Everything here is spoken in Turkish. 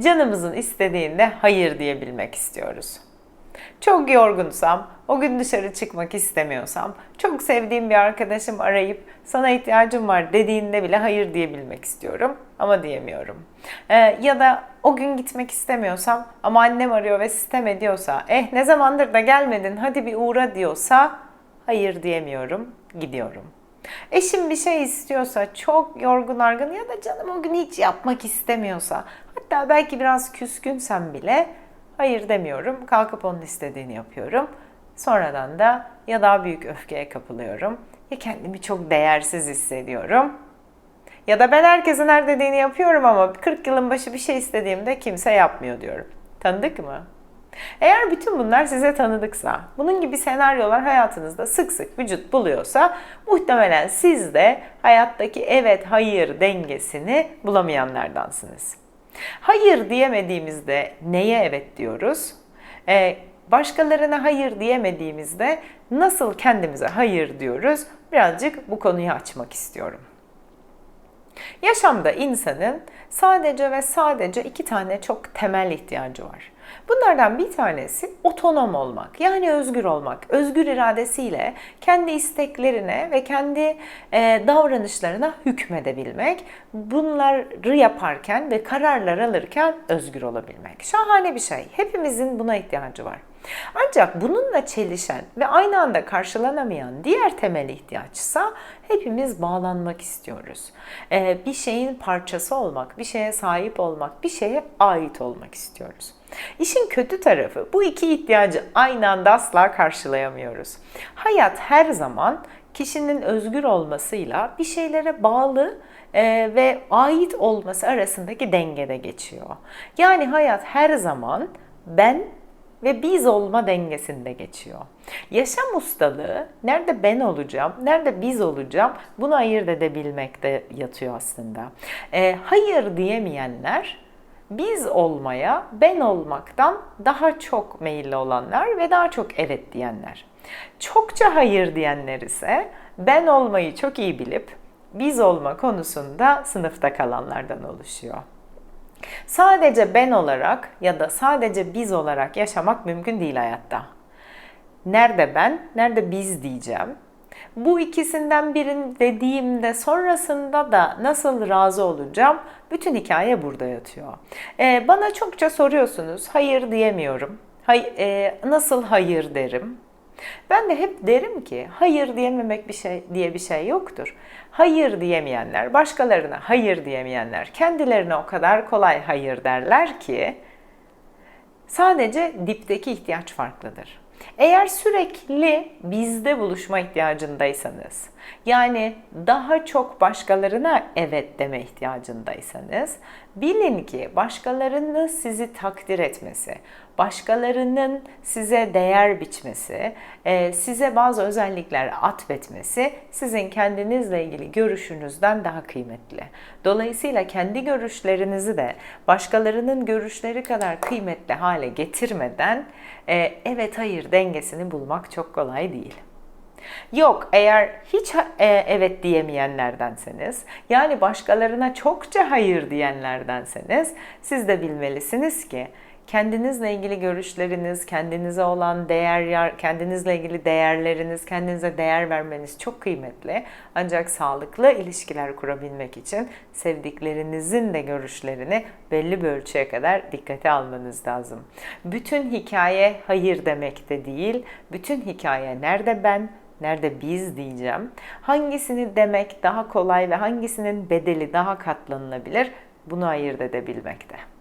canımızın istediğinde hayır diyebilmek istiyoruz. Çok yorgunsam, o gün dışarı çıkmak istemiyorsam, çok sevdiğim bir arkadaşım arayıp sana ihtiyacım var dediğinde bile hayır diyebilmek istiyorum ama diyemiyorum. Ee, ya da o gün gitmek istemiyorsam ama annem arıyor ve sistem ediyorsa, eh ne zamandır da gelmedin hadi bir uğra diyorsa hayır diyemiyorum, gidiyorum. Eşim bir şey istiyorsa, çok yorgun argın ya da canım o gün hiç yapmak istemiyorsa, hatta belki biraz küskünsem bile hayır demiyorum. Kalkıp onun istediğini yapıyorum. Sonradan da ya daha büyük öfkeye kapılıyorum ya kendimi çok değersiz hissediyorum. Ya da ben herkesin her dediğini yapıyorum ama 40 yılın başı bir şey istediğimde kimse yapmıyor diyorum. Tanıdık mı? Eğer bütün bunlar size tanıdıksa, bunun gibi senaryolar hayatınızda sık sık vücut buluyorsa muhtemelen siz de hayattaki evet hayır dengesini bulamayanlardansınız. Hayır diyemediğimizde neye evet diyoruz? Ee, başkalarına hayır diyemediğimizde nasıl kendimize hayır diyoruz? Birazcık bu konuyu açmak istiyorum. Yaşamda insanın sadece ve sadece iki tane çok temel ihtiyacı var. Bunlardan bir tanesi otonom olmak, yani özgür olmak. Özgür iradesiyle kendi isteklerine ve kendi e, davranışlarına hükmedebilmek. Bunları yaparken ve kararlar alırken özgür olabilmek. Şahane bir şey. Hepimizin buna ihtiyacı var. Ancak bununla çelişen ve aynı anda karşılanamayan diğer temel ihtiyaçsa hepimiz bağlanmak istiyoruz. Ee, bir şeyin parçası olmak, bir şeye sahip olmak, bir şeye ait olmak istiyoruz. İşin kötü tarafı bu iki ihtiyacı aynı anda asla karşılayamıyoruz. Hayat her zaman kişinin özgür olmasıyla bir şeylere bağlı e, ve ait olması arasındaki dengede geçiyor. Yani hayat her zaman ben ve biz olma dengesinde geçiyor. Yaşam ustalığı nerede ben olacağım, nerede biz olacağım bunu ayırt edebilmekte yatıyor aslında. E, hayır diyemeyenler biz olmaya, ben olmaktan daha çok meyilli olanlar ve daha çok evet diyenler. Çokça hayır diyenler ise ben olmayı çok iyi bilip biz olma konusunda sınıfta kalanlardan oluşuyor. Sadece ben olarak ya da sadece biz olarak yaşamak mümkün değil hayatta. Nerede ben, nerede biz diyeceğim. Bu ikisinden birini dediğimde sonrasında da nasıl razı olacağım? Bütün hikaye burada yatıyor. Ee, bana çokça soruyorsunuz, hayır diyemiyorum. Hay, e, nasıl hayır derim? Ben de hep derim ki hayır diyememek bir şey diye bir şey yoktur. Hayır diyemeyenler, başkalarına hayır diyemeyenler kendilerine o kadar kolay hayır derler ki sadece dipteki ihtiyaç farklıdır. Eğer sürekli bizde buluşma ihtiyacındaysanız, yani daha çok başkalarına evet deme ihtiyacındaysanız, bilin ki başkalarının sizi takdir etmesi, başkalarının size değer biçmesi, e, size bazı özellikler atfetmesi sizin kendinizle ilgili görüşünüzden daha kıymetli. Dolayısıyla kendi görüşlerinizi de başkalarının görüşleri kadar kıymetli hale getirmeden e, evet hayır dengesini bulmak çok kolay değil. Yok eğer hiç e, evet diyemeyenlerdenseniz yani başkalarına çokça hayır diyenlerdenseniz siz de bilmelisiniz ki kendinizle ilgili görüşleriniz, kendinize olan değer, kendinizle ilgili değerleriniz, kendinize değer vermeniz çok kıymetli. Ancak sağlıklı ilişkiler kurabilmek için sevdiklerinizin de görüşlerini belli bir ölçüye kadar dikkate almanız lazım. Bütün hikaye hayır demek de değil. Bütün hikaye nerede ben, nerede biz diyeceğim. Hangisini demek daha kolay ve hangisinin bedeli daha katlanılabilir bunu ayırt edebilmekte.